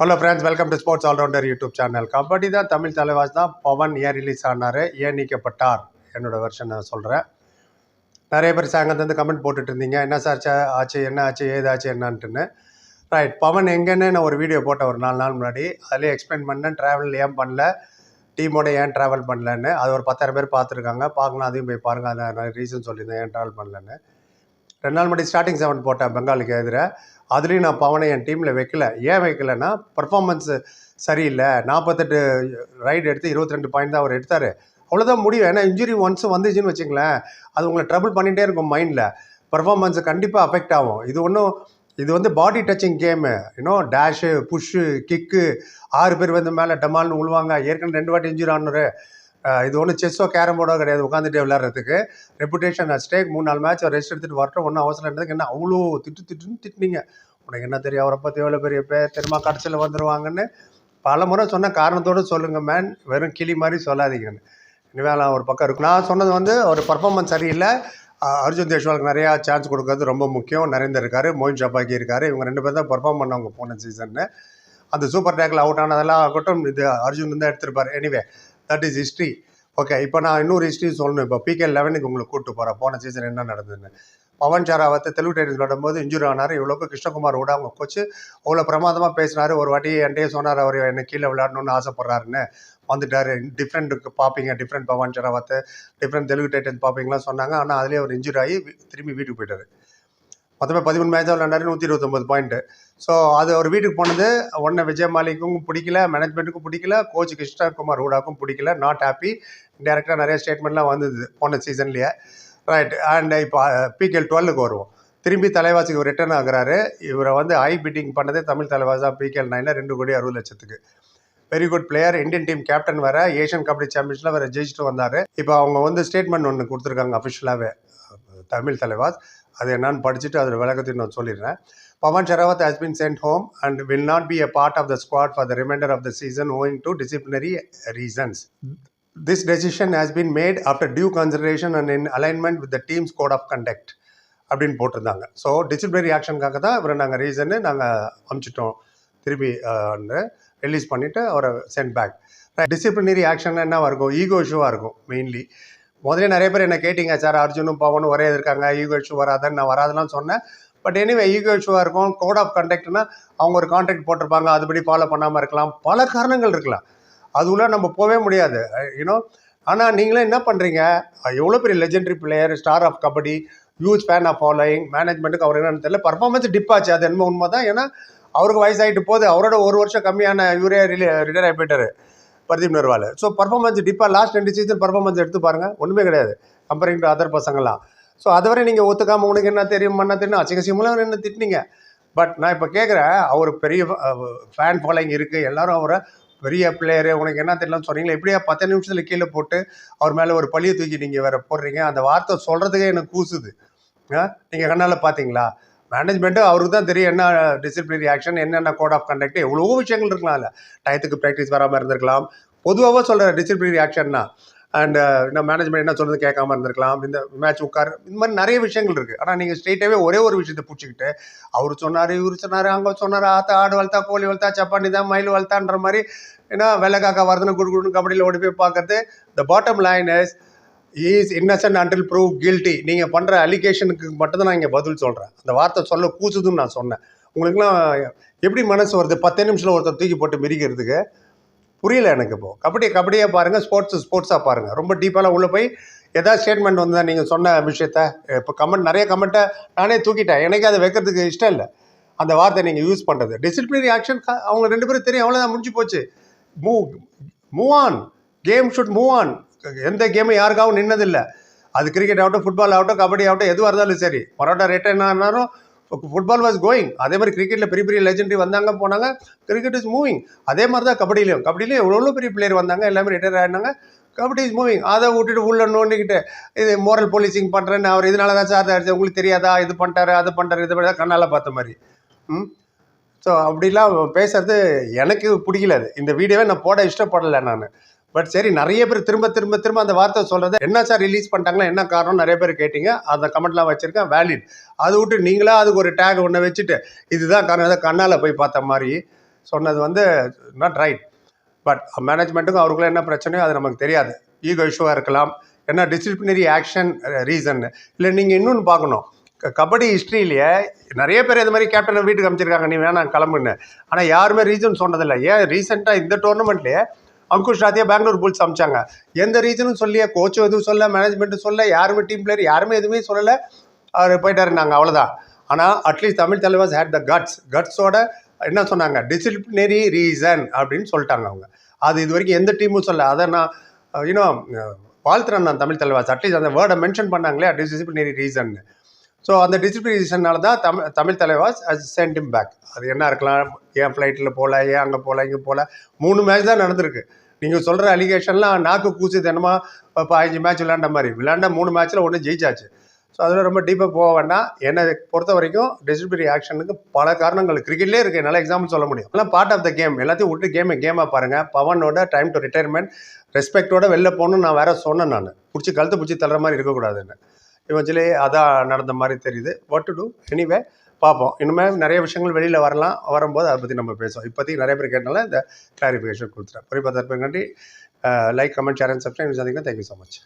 Hello friends welcome to sports allrounder YouTube channel kabaddi தான் தமிழ் தலைவாஸ் தான் பவன் ஏன் ரிலீஸ் ஆனார் ஏன் நீக்கப்பட்டார் என்னோட வெர்ஷன் நான் சொல்கிறேன் நிறைய பேர் சாயங்காலத்துலேருந்து கமெண்ட் போட்டுட்டு இருந்தீங்க. என்ன சார் ஆச்சு என்ன ஆச்சு ஏதாச்சு என்னான்ட்டுன்னு. ரைட் பவன் எங்கன்னு நான் ஒரு வீடியோ போட்டேன் ஒரு நாலு நாள் முன்னாடி அதிலே எக்ஸ்பிளைன் பண்ணேன் ட்ராவல் ஏன் பண்ணல டீமோட ஏன் ட்ராவல் பண்ணலன்னு. அது ஒரு பத்தாயிரம் பேர் பார்த்துருக்காங்க. பார்க்கணும் அதையும் போய் பாருங்கள் அதை நிறைய ரீசன் சொல்லியிருந்தேன் ஏன் ட்ராவல் பண்ணலன்னு. ரெண்டு நாள் முன்னாடி ஸ்டார்டிங் செவன் போட்டேன் பெங்காலுக்கு எதிராக அதுலேயும் நான் பவனை என் டீமில் வைக்கல. ஏன் வைக்கலன்னா பர்ஃபார்மன்ஸு சரியில்லை. நாற்பத்தெட்டு ரைடு எடுத்து இருபத்தி ரெண்டு பாயிண்ட் தான் அவர் எடுத்தார். அவ்வளோதான் முடியும். ஏன்னா இன்ஜுரி ஒன்ஸ் வந்துச்சுன்னு வச்சுங்களேன் அது உங்களை ட்ரபிள் பண்ணிகிட்டே இருக்கும் மைண்டில் பர்ஃபார்மன்ஸு கண்டிப்பாக அஃபெக்ட் ஆகும். இது ஒன்றும் இது வந்து பாடி டச்சிங் கேமு இன்னும் டேஷு புஷ்ஷு கிக்கு ஆறு பேர் வந்து மேலே டமால்னு உழுவாங்க. ஏற்கனவே ரெண்டு வாட்டி இன்ஜுரி ஆனரு இது ஒன்றும் செஸ்ஸோ கேரம் போர்டோ கிடையாது உட்காந்துட்டு விளையாடுறதுக்கு. ரெப்புடேஷன் ஸ்டேக் மூணு நாலு மேட்ச் ரெஸ்ட் எடுத்துகிட்டு வரட்டும் ஒன்றும் அவசரம் இருந்ததுக்கு என்ன அவ்வளோ திட்டு திட்டுன்னு திட்டுனீங்க. உனக்கு என்ன தெரியும் அவரை பற்றி எவ்வளோ பெரிய பேர் தெரியுமா கடைசியில் வந்துடுவாங்கன்னு பல முறை சொன்ன காரணத்தோடு சொல்லுங்கள் மேன் வெறும் கிளி மாதிரி சொல்லாதீங்கன்னு இனிமேல் ஒரு பக்கம் இருக்கும் நான் சொன்னது வந்து ஒரு பர்ஃபார்மன்ஸ் சரியில்லை. அர்ஜுன் தேஷ்வாலுக்கு நிறையா சான்ஸ் கொடுக்கறது ரொம்ப முக்கியம். நரேந்தர் இருக்காரு மோயின் ஷபாக்கி இருக்காரு. இவங்க ரெண்டு பேர் தான் பர்ஃபார்ம் பண்ணவங்க போன சீசன்னு அந்த சூப்பர் டேக்கில் அவுட் ஆனதெல்லாம் ஆகட்டும் இது அர்ஜுன் தான் எடுத்திருப்பார். Anyway that is history okay இப்போ நான் இன்னொரு ஹிஸ்ட்ரி சொல்லணும். இப்போ பிகே லெவனுக்கு உங்களுக்கு கூப்பிட்டு போகிறேன் போன சீசன் என்ன நடந்ததுன்னு. பவன் ஷராவத்தை தெலுங்கு டைட்டன்ஸ் விளையாடும்போது இன்ஜுரி ஆனார். இவ்வளோக்கு கிருஷ்ணகுமார் கூட அவங்க கோச்சு அவ்வளோ பிரமாதமாக பேசினார். ஒரு வாட்டி என்கிட்டயே சொன்னார் அவர் என்ன கீழே விளையாடணும்னு ஆசைப்பட்றாருன்னு. வந்துட்டார். டிஃப்ரெண்ட்டுக்கு பார்ப்பீங்க different Pawan Sehrawat different Telugu Titans பார்ப்பீங்களாம் சொன்னாங்க. ஆனால் அதுலேயே அவர் இன்ஜுரி ஆகி திரும்பி வீட்டுக்கு போயிட்டார். மொத்தமே பதிமூணு மேட்ச் விளையாண்டாரு நூற்றி இருபத்தொம்பது பாயிண்ட்டு ஸோ அது அவர் வீட்டுக்கு போனது ஒன்று விஜய் மாலிக்கும் பிடிக்கல மேனேஜ்மெண்ட்டுக்கும் பிடிக்கல கோச் கிருஷ்ணகுமார் ஹூடாக்கும் பிடிக்கல நாட் ஹாப்பி டேரெக்டாக நிறைய ஸ்டேட்மெண்ட்லாம் வந்தது போன சீசன்லேயே ரைட் அண்ட் இப்போ பிகேஎல் டுவெல்லுக்கு வருவோம். திரும்பி தலைவாசிக்கு ரிட்டர்ன் ஆகுறாரு. இவரை வந்து ஐ பிட்டிங் பண்ணதே தமிழ் தலைவாசா பிகேஎல் நைனில் ரெண்டு கோடி அறுபது லட்சத்துக்கு. Very good player Indian team captain வேற ஏஷியன் கபடி சாம்பியன்ஷிப்பில் வேறு ஜெயிச்சுட்டு வந்தார். இப்போ அவங்க வந்து ஸ்டேட்மெண்ட் ஒன்று கொடுத்துருக்காங்க அஃபிஷியலாகவே தமிழ் தலைவாஸ். அது என்னன்னு படிச்சுட்டு அதில் விளக்கத்தையும் நான் சொல்லிடுறேன் Pawan Sehrawat has been sent home and will not be a part of the squad for the remainder of the season owing to disciplinary reasons this decision has been made after due consideration and in alignment with the team's code of conduct அப்படின்னு போட்டிருந்தாங்க so disciplinary ஆக்ஷனுக்காக தான் இவரை நாங்கள் ரீசன்னு நாங்கள் அமுச்சிட்டோம் திருப்பி வந்து release பண்ணிவிட்டு அவரை சென்ட் பேக் டிசிப்ளினரி ஆக்ஷன் என்ன இருக்கும் ஈகோ இஷ்யூவாக இருக்கும் மெயின்லி முதல்ல நிறைய பேர் என்ன கேட்டிங்க சார் அர்ஜுனும் பவனும் ஒரே இருக்காங்க ஈகோ இஷ்யூ வராதுன்னு நான் வராதுலாம் சொன்னேன். பட் எனிவே ஈகோ இஷ்யூவாக இருக்கும். கோட் ஆஃப் கண்டக்ட்னா அவங்க ஒரு கான்ட்ராக்ட் போட்டிருப்பாங்க அதுபடி ஃபாலோ பண்ணாமல் இருக்கலாம். பல காரணங்கள் இருக்கலாம். அதுக்குள்ளே நம்ம போகவே முடியாது. யூனோ ஆனால் நீங்களே என்ன பண்ணுறீங்க எவ்வளோ பெரிய legendary player star of kabaddi huge fan of following மேனேஜ்மெண்ட்டுக்கு அவர் என்னன்னு தெரியல. பர்ஃபார்மன்ஸ் டிப் ஆச்சு. அது என்ன உண்மை தான் ஏன்னா அவருக்கு வயசாகிட்டு போகுது. அவரோட ஒரு வருஷம் கம்மியான இவரே ரிட்டையர் ஆகி போயிட்டார். பர்தீப் நர்வால். ஸோ பர்ஃபார்மன்ஸ் டிப்பாக லாஸ்ட் ரெண்டு சீசன் பர்ஃபார்மன்ஸ் எடுத்து பாருங்கள் ஒன்றுமே கிடையாது. கம்பேரிங் டு அதர் பசங்களாம் ஸோ அதுவரை நீங்கள் ஒத்துக்காமல் உனக்கு என்ன தெரியும் என்ன தெரியும் அச்சிகசியமெல்லாம் என்ன திட்டினீங்க? பட் நான் இப்போ கேட்குறேன் அவர் பெரிய ஃபேன் ஃபாலோயிங் இருக்குது எல்லாரும் அவரை பெரிய பிளேயரு உனக்கு என்ன தெரியலன்னு சொன்னீங்களா. எப்படியா பத்து நிமிஷத்தில் கீழே போட்டு அவர் மேலே ஒரு பழியை தூக்கி நீங்கள் வேறு போடுறீங்க? அந்த வார்த்தை சொல்கிறதுக்கே எனக்கு கூசுது. நீங்கள் கண்ணால் பார்த்தீங்களா மேனேஜ்மெண்ட்டு அவருக்கு தான் தெரியும் என்ன டிசிப்ளினரி ஆக்ஷன் என்னென்ன கோட் ஆஃப் கண்டக்ட் எவ்வளோ விஷயங்கள் இருக்கலாம் இல்லை டயத்துக்கு ப்ராக்டிஸ் வராமல் இருந்திருக்கலாம் பொதுவாக சொல்கிற டிசிப்ளினரி ஆக்ஷன்னா அண்ட் இன்னும் மேனேஜ்மெண்ட் என்ன சொல்றது கேட்காம இருந்திருக்கலாம். இந்த மேட்ச் உட்கார் இந்த மாதிரி நிறைய விஷயங்கள் இருக்குது ஆனால் நீங்கள் ஸ்ட்ரெயிட்டாகவே ஒரே ஒரு விஷயத்தை பிடிச்சிக்கிட்டு அவர் சொன்னார் இவர் சொன்னார் அங்கே சொன்னார் ஆத்தா ஆடு வளர்த்தா கோழி வளர்த்தா சப்பாண்டி தான் மயில் வளர்த்தான்ற மாதிரி ஏன்னா வெள்ளை காக்கா வருதுன்னு குடு குடுன்னு கபடியில் ஓடி போய் பார்க்கறது the bottom line is is innocent until prove guilty நீங்கள் பண்ணுற அலிகேஷனுக்கு மட்டும்தான் நான் இங்கே பதில் சொல்கிறேன் அந்த வார்த்தை சொல்ல கூச்சுதுன்னு நான் சொன்னேன். உங்களுக்குலாம் எப்படி மனசு வருது? பத்தே நிமிஷத்தில் ஒருத்தர் தூக்கி போட்டு மிரிக்கிறதுக்கு புரியல எனக்கு இப்போது கபடி கபடியாக பாருங்கள் ஸ்போர்ட்ஸ் ஸ்போர்ட்ஸாக பாருங்கள் ரொம்ப டீப்பாலாம் உள்ளே போய் ஏதாவது ஸ்டேட்மெண்ட் வந்து நீங்கள் சொன்ன விஷயத்த இப்போ கமெண்ட் நிறைய கமெண்ட்டை நானே தூக்கிட்டேன். எனக்கு அதை வைக்கிறதுக்கு இஷ்டம் இல்லை. அந்த வார்த்தை நீங்கள் யூஸ் பண்ணுறது டிசிப்ளினரி ஆக்ஷன் அவங்க ரெண்டு பேரும் தெரியும். அவ்வளோதான் முடிஞ்சு போச்சு. Move move on game should move on எந்த கேமும் யாருக்காகவும் நின்னதில்லை. அது கிரிக்கெட் ஆகட்டும் ஃபுட்பால் ஆகட்டும் கபடி ஆகட்டும் எதுவாக இருந்தாலும் சரி. பரோட்டா ரிட்டர்ன் ஆனாலும் ஃபுட்பால் வாஸ் கோயிங் அதே மாதிரி கிரிக்கெட்டில் பெரிய பெரிய லெஜெண்டரி வந்தாங்க போனாங்க. கிரிக்கெட் இஸ் மூவிங் அதே மாதிரி தான் கபடியிலையும் கபடியிலையும் எவ்வளோ பெரிய பிளேயர் வந்தாங்க எல்லாமே ரிட்டையர் ஆகினாங்க கபடி இஸ் மூவிங் அதை விட்டுட்டு உள்ள நோண்டிக்கிட்டு இது மோரல் போலீசிங் பண்ணுறேன்னு அவர் இதனால தான் சார் அடிச்சு உங்களுக்கு தெரியாதா? இது பண்ணிட்டாரு அது பண்ணிட்டாரு இது பண்ணி கண்ணால் பார்த்த மாதிரி. ம்? ஸோ அப்படிலாம் பேசுறது எனக்கு பிடிக்கல அது. இந்த வீடியோவை நான் போட இஷ்டப்படலை நான். பட் சரி நிறைய பேர் திரும்ப திரும்ப திரும்ப அந்த வார்த்தை சொல்கிறது என்ன சார் ரிலீஸ் பண்ணிட்டாங்களா என்ன காரணம் நிறைய பேர் கேட்டிங்க. அந்த கமெண்ட்லாம் வச்சுருக்கேன் வேலிட் அதை விட்டு நீங்களா அதுக்கு ஒரு டேக் ஒன்று வச்சுட்டு இதுதான் காரணம் ஏதோ கண்ணால் போய் பார்த்த மாதிரி சொன்னது வந்து நாட் ரைட் பட் மேனேஜ்மெண்ட்டுக்கும் அவருக்குள்ள என்ன பிரச்சனையோ அது நமக்கு தெரியாது. ஈகோ இஷ்யூவாக இருக்கலாம். என்ன டிசிப்ளினரி ஆக்ஷன் ரீசன் இல்லை நீங்கள் இன்னொன்று பார்க்கணும். கபடி ஹிஸ்ட்ரியிலேயே நிறைய பேர் இது மாதிரி கேப்டனை வீட்டுக்கு அமைச்சிருக்காங்க நீ வேணாம் கிளம்புன்னு. ஆனால் யாருமே ரீசன் சொன்னதில்லை. ஏன் ரீசெண்டாக இந்த டோர்னமெண்ட்லேயே அங்குஷ் ராத்தியா பெங்களூர் புல்ஸ் அமிச்சாங்க. எந்த ரீசனும் சொல்லியே கோச்சும் எதுவும் சொல்ல மேனேஜ்மெண்ட்டும் சொல்ல யாருமே டீம் பிளேயர் யாருமே எதுவுமே சொல்லலை. அவர் போயிட்டாரு நாங்கள் அவ்வளோதான் ஆனால் at least Tamil Thalaivas had the guts கட்ஸோட என்ன சொன்னாங்க? டிசிப்ளினரி ரீசன் அப்படின்னு சொல்லிட்டாங்க அவங்க. அது இது வரைக்கும் எந்த டீமும் சொல்ல அதை நான் இன்னும் வாழ்த்துறேன் நான் தமிழ் தலைவாஸ் அட்லீஸ்ட் அந்த வேர்டை மென்ஷன் பண்ணாங்களே டிசிப்ளினரி ரீசன்னு ஸோ அந்த டிசிப்ளினரி தான் Tamil Tamil Thalaivas has sent him back அது என்ன இருக்கலாம்? ஏன் ஃப்ளைட்டில் போகல ஏன் அங்கே போகல இங்கே போகல மூணு மேட்ச் தான் நடந்திருக்கு. நீங்கள் சொல்கிற அலிகேஷன்லாம் நாக்கு கூச்சி தினமா இப்போ பதினஞ்சு மேட்ச் விளாண்ட மாதிரி. விளாண்ட மூணு மேட்ச்சில் ஒன்று ஜெயிச்சாச்சு. ஸோ அதில் ரொம்ப டீப்பாக போக வேண்டாம். என்னை பொறுத்த வரைக்கும் டிசிப்ளினரி ஆக்ஷனுக்கு பல காரணங்கள். கிரிக்கெட்லேயே இருக்குது நல்ல எக்ஸாம்பிள் சொல்ல முடியும். எல்லாம் பார்ட் ஆஃப் த கேம் எல்லாத்தையும் விட்டு கேமை கேமாக பாருங்கள் பவனோட டைம் டு ரிட்டையர்மெண்ட் ரெஸ்பெக்டோட வெளில போகணும்னு நான் வேற சொன்னேன் நான். பிடிச்சி கழுத்து பிடிச்சி தள்ளுற மாதிரி இருக்கக்கூடாதுன்னு. இவஞ்சிலே அதான் நடந்த மாதிரி தெரியுது. வாட் டு டூ எனிவே பார்ப்போம். இனிமேல் நிறைய விஷயங்கள் வெளியில் வரலாம். வரும்போது அதை பற்றி நம்ம பேசுவோம். இப்போதைக்கு நிறைய பேர் கேட்டனால இந்த கிளாரிஃபிகேஷன் கொடுத்துறேன் குறிப்பாக தற்போது like comment share and subscribe சந்திங்கன்னா thank you so much